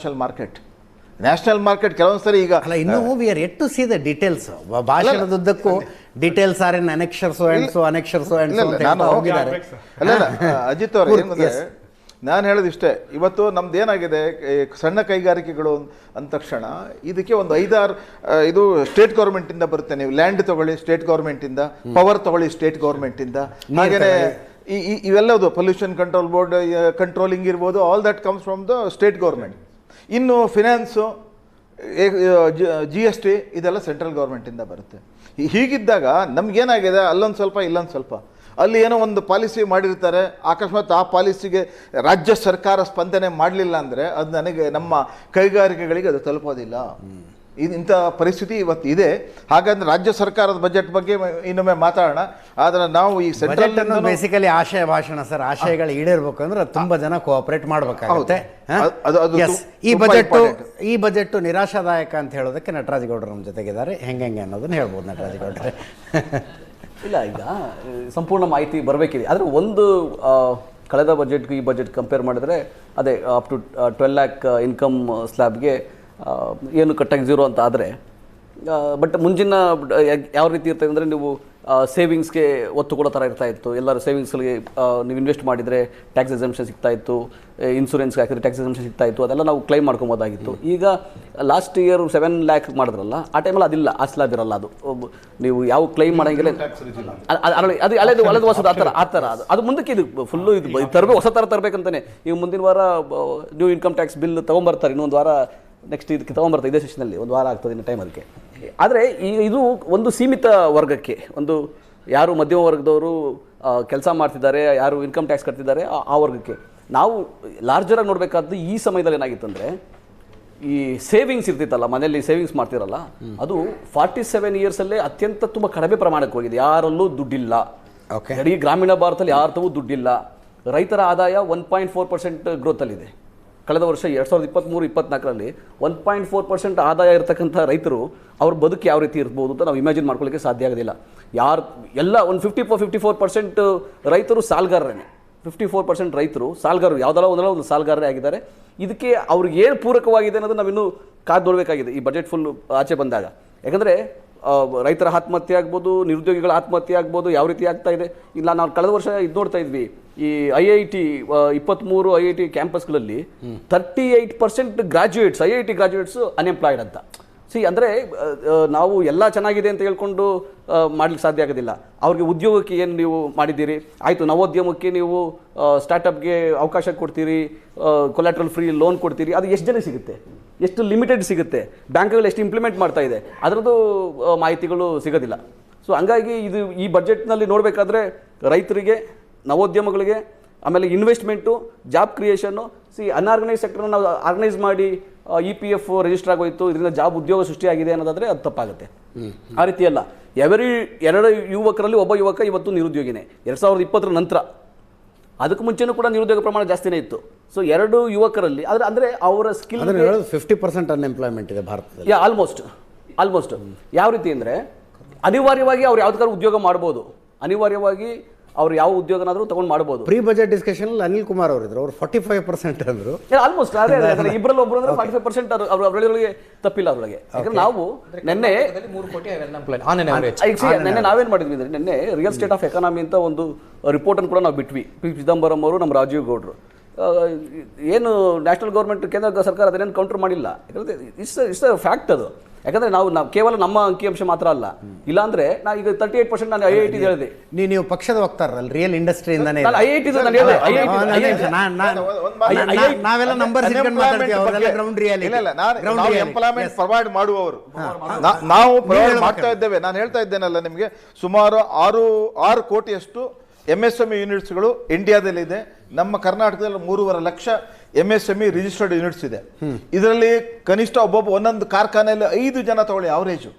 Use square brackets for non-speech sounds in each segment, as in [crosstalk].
National market national market ಕೆಲವೊಂದು ಸರಿ ಈಗ ಅಲ್ಲ ಇನ್ನು we are yet to see the details ಭಾಷಣದುದ್ದಕ್ಕೂ details are in annexures ಅಂಡ್ಸು ಇಲ್ಲ, ಅಂತ ನಾನು ಹೋಗಿದ್ದಾರೆ. ಅಲ್ಲ ಅಲ್ಲ, ಅಜಿತ್ ಅವ್ರ ನಾನು ಹೇಳೋದಿಷ್ಟೇ ಇವತ್ತು ನಮ್ದು ಏನಾಗಿದೆ? ಸಣ್ಣ ಕೈಗಾರಿಕೆಗಳು ಅಂದ ತಕ್ಷಣ ಇದಕ್ಕೆ ಒಂದು ಐದಾರು ಇದು ಸ್ಟೇಟ್ ಗೌರ್ಮೆಂಟಿಂದ ಬರುತ್ತೆ ನೀವು. ಲ್ಯಾಂಡ್ ತಗೊಳ್ಳಿ ಸ್ಟೇಟ್ ಗೌರ್ಮೆಂಟಿಂದ ಪವರ್ ತಗೊಳ್ಳಿ ಸ್ಟೇಟ್ ಗೌರ್ಮೆಂಟಿಂದ ಹಾಗೆಯೇ ಈ- ಇವೆಲ್ಲದು ಪೊಲ್ಯೂಷನ್ ಕಂಟ್ರೋಲ್ ಬೋರ್ಡ್ ಕಂಟ್ರೋಲಿಂಗ್ ಇರ್ಬೋದು. All that comes from the state government ಇನ್ನು ಫಿನಾನ್ಸು ಜಿ ಎಸ್ ಟಿ ಇದೆಲ್ಲ ಸೆಂಟ್ರಲ್ ಗೌರ್ಮೆಂಟಿಂದ ಬರುತ್ತೆ. ಹೀಗಿದ್ದಾಗ ನಮಗೇನಾಗಿದೆ, ಅಲ್ಲೊಂದು ಸ್ವಲ್ಪ, ಇಲ್ಲೊಂದು ಸ್ವಲ್ಪ. ಅಲ್ಲಿ ಏನೋ ಒಂದು ಪಾಲಿಸಿ ಮಾಡಿರ್ತಾರೆ, ಅಕಸ್ಮಾತ್ ಆ ಪಾಲಿಸಿಗೆ ರಾಜ್ಯ ಸರ್ಕಾರ ಸ್ಪಂದನೆ ಮಾಡಲಿಲ್ಲ ಅಂದರೆ ಅದು ನನಗೆ ನಮ್ಮ ಕೈಗಾರಿಕೆಗಳಿಗೆ ಅದು ತಲುಪೋದಿಲ್ಲ. ಇದು ಇಂಥ ಪರಿಸ್ಥಿತಿ ಇವತ್ತು ಇದೆ. ಹಾಗಂದ್ರೆ ರಾಜ್ಯ ಸರ್ಕಾರದ ಬಜೆಟ್ ಬಗ್ಗೆ ಇನ್ನೊಮ್ಮೆ ಮಾತಾಡೋಣ. ಆದರೆ ನಾವು ಈ ಬಜೆಟ್ ಅನ್ನೋದು ಸೆಂಟ್ರಲ್ ಬೇಸಿಕಲಿ ಆಶಯ ಭಾಷಣ ಸರ್. ಆಶಯಗಳು ಈಡೇರ್ಬೇಕು ಅಂದ್ರೆ ತುಂಬಾ ಜನ ಕೋಆಪರೇಟ್ ಮಾಡಬೇಕಾಗುತ್ತೆ. ಈ ಬಜೆಟ್ ಈ ಬಜೆಟ್ ನಿರಾಶಾದಾಯಕ ಅಂತ ಹೇಳೋದಕ್ಕೆ ನಟರಾಜ್ ಗೌಡರು ನಮ್ಮ ಜೊತೆಗಿದ್ದಾರೆ. ಹೆಂಗೆ ಹೆಂಗೆ ಅನ್ನೋದನ್ನ ಹೇಳ್ಬೋದು ನಟರಾಜ್ ಗೌಡ್ರೆ. [laughs] ಇಲ್ಲ ಈಗ ಸಂಪೂರ್ಣ ಮಾಹಿತಿ ಬರಬೇಕಿದೆ. ಆದರೆ ಒಂದು ಕಳೆದ ಬಜೆಟ್ಗೂ ಈ ಬಜೆಟ್ ಕಂಪೇರ್ ಮಾಡಿದ್ರೆ ಅದೇ up to twelve lakh income ಸ್ಲ್ಯಾಬ್ಗೆ ಏನು ಕಟ್ಟಾಗಿ ಝೀರೋ ಅಂತ ಆದರೆ ಬಟ್ ಮುಂಜಿನ ಯಾವ ರೀತಿ ಇರ್ತದೆ ಅಂದರೆ ನೀವು ಸೇವಿಂಗ್ಸ್ಗೆ ಒತ್ತು ಕೊಡೋ ಥರ ಇರ್ತಾ ಇತ್ತು. ಎಲ್ಲರೂ ಸೇವಿಂಗ್ಸ್ಗಳಿಗೆ ನೀವು ಇನ್ವೆಸ್ಟ್ ಮಾಡಿದರೆ ಟ್ಯಾಕ್ಸ್ ಎಕ್ಸಮ್ಷನ್ ಸಿಗ್ತಾ ಇತ್ತು. ಇನ್ಸೂರೆನ್ಸ್ಗೆ ಹಾಕಿದ್ರೆ ಟ್ಯಾಕ್ಸ್ ಎಕ್ಸಮ್ಷನ್ ಸಿಗ್ತಾ ಇತ್ತು. ಅದೆಲ್ಲ ನಾವು ಕ್ಲೈಮ್ ಮಾಡ್ಕೊಬೋದಾಗಿತ್ತು. ಈಗ ಲಾಸ್ಟ್ ಇಯರ್ ಸೆವೆನ್ ಲ್ಯಾಕ್ ಮಾಡಿದ್ರಲ್ಲ ಆ ಟೈಮಲ್ಲಿ ಅದಿಲ್ಲ ಆ ಸ್ಲಾಬಿರಲ್ಲ ಅದು. ನೀವು ಯಾವ ಕ್ಲೈಮ್ ಮಾಡೋಂಗಿಲ್ಲ. ಅದು ಹಳೆದು ಹಳೆದು ಹೊಸದು ಆ ಥರ ಆ ಥರ ಅದು. ಅದು ಮುಂದಕ್ಕೆ ಇದು ಫುಲ್ಲು ಇದು ತರಬೇಕು ಹೊಸ ಥರ ತರಬೇಕಂತಾನೆ. ಈಗ ಮುಂದಿನ ವಾರ ನ್ಯೂ ಇನ್ಕಮ್ ಟ್ಯಾಕ್ಸ್ ಬಿಲ್ ತೊಗೊಂಬರ್ತಾರೆ ಇನ್ನೊಂದು ವಾರ ನೆಕ್ಸ್ಟ್ ಇದಕ್ಕೆ ತೊಗೊಂಬರ್ತಾರೆ ಇದೇ ಸೆಷನಲ್ಲಿ ಒಂದು ವಾರ ಆಗ್ತದೆ ಇನ್ನು ಟೈಮ್ ಅದಕ್ಕೆ. ಆದರೆ ಈ ಇದು ಒಂದು ಸೀಮಿತ ವರ್ಗಕ್ಕೆ ಒಂದು ಯಾರು ಮಧ್ಯಮ ವರ್ಗದವರು ಕೆಲಸ ಮಾಡ್ತಿದ್ದಾರೆ ಯಾರು ಇನ್ಕಮ್ ಟ್ಯಾಕ್ಸ್ ಕಟ್ತಿದ್ದಾರೆ ಆ- ವರ್ಗಕ್ಕೆ. ನಾವು ಲಾರ್ಜರಾಗಿ ನೋಡಬೇಕಾದ್ದು ಈ ಸಮಯದಲ್ಲಿ ಏನಾಗಿತ್ತಂದರೆ ಈ ಸೇವಿಂಗ್ಸ್ ಇರ್ತಿತ್ತಲ್ಲ ಮನೆಯಲ್ಲಿ ಸೇವಿಂಗ್ಸ್ ಮಾಡ್ತಿರಲ್ಲ ಅದು ಫಾರ್ಟಿ ಸೆವೆನ್ ಇಯರ್ಸಲ್ಲೇ ಅತ್ಯಂತ ತುಂಬ ಕಡಿಮೆ ಪ್ರಮಾಣಕ್ಕೆ ಹೋಗಿದೆ. ಯಾರಲ್ಲೂ ದುಡ್ಡಿಲ್ಲ. ಓಕೆ ಇಡೀ ಗ್ರಾಮೀಣ ಭಾರತದಲ್ಲಿ ಯಾರತವೂ ದುಡ್ಡಿಲ್ಲ. ರೈತರ ಆದಾಯ ಒನ್ ಪಾಯಿಂಟ್ ಫೋರ್ ಪರ್ಸೆಂಟ್ ಗ್ರೋತಲ್ಲಿದೆ ಕಳೆದ ವರ್ಷ ಎರಡು ಸಾವಿರದ ಇಪ್ಪತ್ತ್ಮೂರು ಇಪ್ಪತ್ನಾಲ್ಕರಲ್ಲಿ ಒನ್ ಪಾಯಿಂಟ್ ಫೋರ್ ಪರ್ಸೆಂಟ್ ಆದಾಯ ಇರತಕ್ಕಂಥ ರೈತರು ಅವ್ರ ಬದುಕು ಯಾವ ರೀತಿ ಇರ್ಬೋದು ಅಂತ ನಾವು ಇಮ್ಯಾಜಿನ್ ಮಾಡ್ಕೊಳ್ಳಿಕ್ಕೆ ಸಾಧ್ಯ ಆಗೋದಿಲ್ಲ. ಯಾರು, ಎಲ್ಲ ಒಂದು fifty four fifty four percent ರೈತರು ಸಾಲ್ಗಾರರೇ ಫಿಫ್ಟಿ ಫೋರ್ ಪರ್ಸೆಂಟ್ ರೈತರು ಸಾಲ್ಗಾರರು, ಯಾವುದಲ್ಲ ಒಂದಲ್ಲ ಒಂದು ಸಾಲ್ಗಾರರೇ ಆಗಿದ್ದಾರೆ. ಇದಕ್ಕೆ ಅವ್ರಿಗೆ ಏನು ಪೂರಕವಾಗಿದೆ ಅನ್ನೋದು ನಾವಿನ್ನೂ ಕಾದು ನೋಡಬೇಕಾಗಿದೆ ಈ ಬಜೆಟ್ ಫುಲ್ ಆಚೆ ಬಂದಾಗ. ಯಾಕಂದರೆ ರೈತರ ಆತ್ಮಹತ್ಯೆ ಆಗ್ಬೋದು, ನಿರುದ್ಯೋಗಿಗಳ ಆತ್ಮಹತ್ಯೆ ಆಗ್ಬೋದು, ಯಾವ ರೀತಿ ಆಗ್ತಾ ಇದೆ. ಇಲ್ಲ, ನಾವು ಕಳೆದ ವರ್ಷ ಇದು ನೋಡ್ತಾ ಇದ್ವಿ. ಈ ಐ ಐ ಟಿ ಇಪ್ಪತ್ತ್ಮೂರು I I T ಕ್ಯಾಂಪಸ್ಗಳಲ್ಲಿ thirty eight percent graduates I I T graduates unemployed ಅಂತ. ಸಿ ಅಂದರೆ ನಾವು ಎಲ್ಲ ಚೆನ್ನಾಗಿದೆ ಅಂತ ಹೇಳ್ಕೊಂಡು ಮಾಡ್ಲಿಕ್ಕೆ ಸಾಧ್ಯ ಆಗೋದಿಲ್ಲ. ಅವ್ರಿಗೆ ಉದ್ಯೋಗಕ್ಕೆ ಏನು ನೀವು ಮಾಡಿದ್ದೀರಿ? ಆಯಿತು ನವೋದ್ಯಮಕ್ಕೆ ನೀವು ಸ್ಟಾರ್ಟಪ್ಗೆ ಅವಕಾಶ ಕೊಡ್ತೀರಿ ಕೊಲಾಟ್ರಲ್ ಫ್ರೀ ಲೋನ್ ಕೊಡ್ತೀರಿ ಅದು ಎಷ್ಟು ಜನ ಸಿಗುತ್ತೆ? ಎಷ್ಟು ಲಿಮಿಟೆಡ್ ಸಿಗುತ್ತೆ? ಬ್ಯಾಂಕ್ಗಳು ಎಷ್ಟು ಇಂಪ್ಲಿಮೆಂಟ್ ಮಾಡ್ತಾ ಇದೆ? ಅದರದ್ದು ಮಾಹಿತಿಗಳು ಸಿಗೋದಿಲ್ಲ. ಸೊ ಹಂಗಾಗಿ ಇದು ಈ ಬಜೆಟ್ನಲ್ಲಿ ನೋಡಬೇಕಾದ್ರೆ ರೈತರಿಗೆ ನವೋದ್ಯಮಗಳಿಗೆ ಆಮೇಲೆ investment job creation see unorganised ಸೆಕ್ಟರ್ನ ನಾವು ಆರ್ಗನೈಸ್ ಮಾಡಿ ಇ ಪಿ ಎಫ್ ರಿಜಿಸ್ಟರ್ ಆಗೋಯ್ತು. ಇದರಿಂದ ಜಾಬ್ ಉದ್ಯೋಗ ಸೃಷ್ಟಿಯಾಗಿದೆ ಅನ್ನೋದಾದರೆ ಅದು ತಪ್ಪಾಗುತ್ತೆ. ಆ ರೀತಿ ಅಲ್ಲ. ಎವರಿ ಎರಡು ಯುವಕರಲ್ಲಿ ಒಬ್ಬ ಯುವಕ ಇವತ್ತು ನಿರುದ್ಯೋಗಿನೇ. ಎರಡು ಸಾವಿರದ ಇಪ್ಪತ್ತರ ನಂತರ. ಅದಕ್ಕೆ ಮುಂಚೆನೂ ಕೂಡ ನಿರುದ್ಯೋಗ ಪ್ರಮಾಣ ಜಾಸ್ತಿನೇ ಇತ್ತು. ಸೊ ಎರಡು ಯುವಕರಲ್ಲಿ ಆದರೆ ಅಂದರೆ ಅವರ ಸ್ಕಿಲ್ ಫಿಫ್ಟಿ ಪರ್ಸೆಂಟ್ ಅನ್ಎಂಪ್ಲಾಯ್ಮೆಂಟ್ ಇದೆ ಭಾರತದಲ್ಲಿ. ಯಾ ಆಲ್ಮೋಸ್ಟ್ ಆಲ್ಮೋಸ್ಟ್ ಯಾವ ರೀತಿ ಅಂದರೆ ಅನಿವಾರ್ಯವಾಗಿ ಅವ್ರು ಯಾವ್ದಾದ್ರು ಉದ್ಯೋಗ ಮಾಡ್ಬೋದು. ಅನಿವಾರ್ಯವಾಗಿ ಅವ್ರು ಯಾವ ಉದ್ಯೋಗನಾದರೂ ತಗೊಂಡು ಮಾಡ್ಬೋದು. Pre budget discussion Anil Kumar ಅವರು ಇದ್ರು. ಅವ್ರು ಫಾರ್ಟಿ ಫೈವ್ ಪರ್ಸೆಂಟ್ ಅಂದ್ರು ಆಲ್ಮೋಸ್ಟ್ ಅದೇ ಇಬ್ಬರಲ್ಲಿ ಒಬ್ರು ಅಂದ್ರೆ ಫಾರ್ಟಿ ಫೈವ್ ಪರ್ಸೆಂಟ್ ಅವ್ರು ಅವರೊಳಗೆ ತಪ್ಪಿಲ್ಲ ಅವರೊಳಗೆ. ಯಾಕಂದ್ರೆ ನಾವು ನಿನ್ನೆ ಮೂರು ಕೋಟಿ ನೆನ್ನೆ ನಾವೇನ್ ಮಾಡಿದ್ವಿ ಅಂದ್ರೆ ನಿನ್ನೆ ರಿಯಲ್ ಸ್ಟೇಟ್ ಆಫ್ ಎಕಾನಮಿ ಅಂತ ಒಂದು ರಿಪೋರ್ಟ್ ಅನ್ನು ಕೂಡ ನಾವು ಬಿಟ್ವಿ. ಪಿ ಚಿದಂಬರಂ ಅವರು ನಮ್ಮ ರಾಜೀವ್ ಗೌಡ್ರು. ಏನು ನ್ಯಾಷನಲ್ ಗೌರ್ಮೆಂಟ್ ಕೇಂದ್ರ ಸರ್ಕಾರ ಅದನ್ನೇನು ಕೌಂಟರ್ ಮಾಡಿಲ್ಲ. ಯಾಕಂದ್ರೆ ಇಟ್ಸ್ ಇಟ್ಸ್ ಫ್ಯಾಕ್ಟ್ ಅದು. ಯಾಕಂದ್ರೆ ನಾವು ನಾವು ಕೇವಲ ನಮ್ಮ ಅಂಕಿಅಂಶ ಮಾತ್ರ ಅಲ್ಲ. ಇಲ್ಲಾಂದ್ರೆ ನಾ ಈಗ ತರ್ಟಿ ಏಟ್ ಪರ್ಸೆಂಟ್ ನಾನು ಐ ಐ ಟಿ ಹೇಳಿದೆ. ನೀವು ನೀವು ಪಕ್ಷದ ವಕ್ತಾರಲ್ಲ ರಿಯಲ್ ಇಂಡಸ್ಟ್ರಿಯಿಂದಾನೇ ನಾನು ಐ ಐ ಟಿ ನಾವೆಲ್ಲ ನಂಬರ್ ಇಟ್ಕೊಂಡು ಮಾತಾಡ್ತೀವಿ ಅವರೆಲ್ಲ ಗ್ರೌಂಡ್ ರಿಯಾಲಿಟಿ ಇಲ್ಲ ಇಲ್ಲ ನಾನು ಎಂಪ್ಲಾಯ್ಮೆಂಟ್ ಪ್ರೊವೈಡ್ ಮಾಡುವವರು. ನಾವು ಪ್ರೊವೈಡ್ ಮಾಡ್ತಾ ಇದ್ದೇವೆ. ನಾನು ಹೇಳ್ತಾ ಇದ್ದೇನಲ್ಲ ನಿಮಗೆ ಸುಮಾರು ಆರು ಆರು ಕೋಟಿಯಷ್ಟು ಎಂ ಎಸ್ ಎಂ ಇ ಯೂನಿಟ್ಸ್ಗಳು ಇಂಡಿಯಾದಲ್ಲಿದೆ ನಮ್ಮ ಕರ್ನಾಟಕದಲ್ಲಿ ಮೂರುವರೆ lakh M S M E registered units ಇದೆ. ಇದರಲ್ಲಿ ಕನಿಷ್ಠ ಒಬ್ಬೊಬ್ಬ ಒಂದೊಂದು ಕಾರ್ಖಾನೆಯಲ್ಲಿ ಐದು ಜನ ತಗೊಳ್ಳಿ average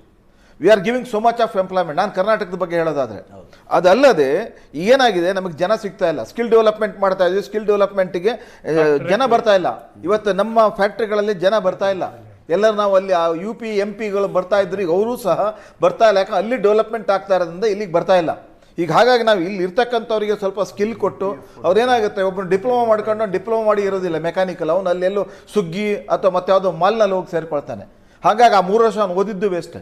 we are giving so much of employment ನಾನು ಕರ್ನಾಟಕದ ಬಗ್ಗೆ ಹೇಳೋದಾದ್ರೆ. ಅದಲ್ಲದೆ ಏನಾಗಿದೆ? ನಮಗೆ ಜನ ಸಿಗ್ತಾ ಇಲ್ಲ. ಸ್ಕಿಲ್ ಡೆವಲಪ್ಮೆಂಟ್ ಮಾಡ್ತಾ ಇದ್ವಿ. ಸ್ಕಿಲ್ ಡೆವಲಪ್ಮೆಂಟಿಗೆ ಜನ ಬರ್ತಾ ಇಲ್ಲ. ಇವತ್ತು ನಮ್ಮ ಫ್ಯಾಕ್ಟ್ರಿಗಳಲ್ಲಿ ಜನ ಬರ್ತಾ ಇಲ್ಲ. ಎಲ್ಲರೂ ನಾವು ಅಲ್ಲಿ ಆ ಯು ಪಿ ಎಂ ಪಿಗಳು ಬರ್ತಾ ಇದ್ರು. ಅವರೂ ಅವರು ಸಹ ಬರ್ತಾ ಇಲ್ಲ. ಯಾಕಂದ್ರೆ ಅಲ್ಲಿ ಡೆವಲಪ್ಮೆಂಟ್ ಆಗ್ತಾ ಇರೋದ್ರಿಂದ ಇಲ್ಲಿಗೆ ಬರ್ತಾ ಇಲ್ಲ. ಈಗ ಹಾಗಾಗಿ ನಾವು ಇಲ್ಲಿ ಇರ್ತಕ್ಕಂಥವ್ರಿಗೆ ಸ್ವಲ್ಪ ಸ್ಕಿಲ್ ಕೊಟ್ಟು ಅವ್ರೇನಾಗುತ್ತೆ ಒಬ್ಬರು ಡಿಪ್ಲೊಮಾ ಮಾಡ್ಕೊಂಡು ಡಿಪ್ಲೊಮಾ ಮಾಡಿ ಇರೋದಿಲ್ಲ ಮೆಕ್ಯಾನಿಕಲ್ ಅವನು ಅಲ್ಲೆಲ್ಲೋ ಸುಗ್ಗಿ ಅಥವಾ ಮತ್ತೆ ಯಾವುದೋ ಮಾಲ್ನಲ್ಲಿ ಹೋಗಿ ಸೇರ್ಕೊಳ್ತಾನೆ. ಹಾಗಾಗಿ ಆ ಮೂರು ವರ್ಷ ಅವ್ನು ಓದಿದ್ದು ವೇಸ್ಟ್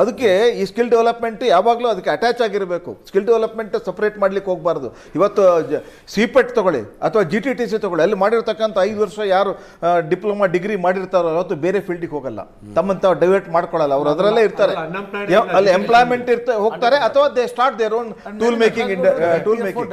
ಅದಕ್ಕೆ ಈ ಸ್ಕಿಲ್ ಡೆವಲಪ್ಮೆಂಟ್ ಯಾವಾಗಲೂ ಅದಕ್ಕೆ ಅಟ್ಯಾಚ್ ಆಗಿರಬೇಕು. ಸ್ಕಿಲ್ ಡೆವಲಪ್ಮೆಂಟ್ ಸಪ್ರೇಟ್ ಮಾಡ್ಲಿಕ್ಕೆ ಹೋಗಬಾರ್ದು. ಇವತ್ತು ಸಿಪೆಟ್ ತಗೊಳ್ಳಿ ಅಥವಾ ಜಿ ಟಿ ಟಿ ಸಿ ತಗೊಳ್ಳಿ. ಅಲ್ಲಿ ಮಾಡಿರ್ತಕ್ಕಂಥ ಐದು ವರ್ಷ ಯಾರು ಡಿಪ್ಲೊಮಾ ಡಿಗ್ರಿ ಮಾಡಿರ್ತಾರೋ ಅವತ್ತು ಬೇರೆ ಫೀಲ್ಡಿಗೆ ಹೋಗಲ್ಲ. ತಮ್ಮಂತ ಡೈವರ್ಟ್ ಮಾಡ್ಕೊಳ್ಳಲ್ಲ. ಅವ್ರು ಅದರಲ್ಲೇ ಇರ್ತಾರೆ. ಅಲ್ಲಿ ಎಂಪ್ಲಾಯ್ಮೆಂಟ್ ಇರ್ತಾ ಹೋಗ್ತಾರೆ ಅಥವಾ they start their own tool making tool making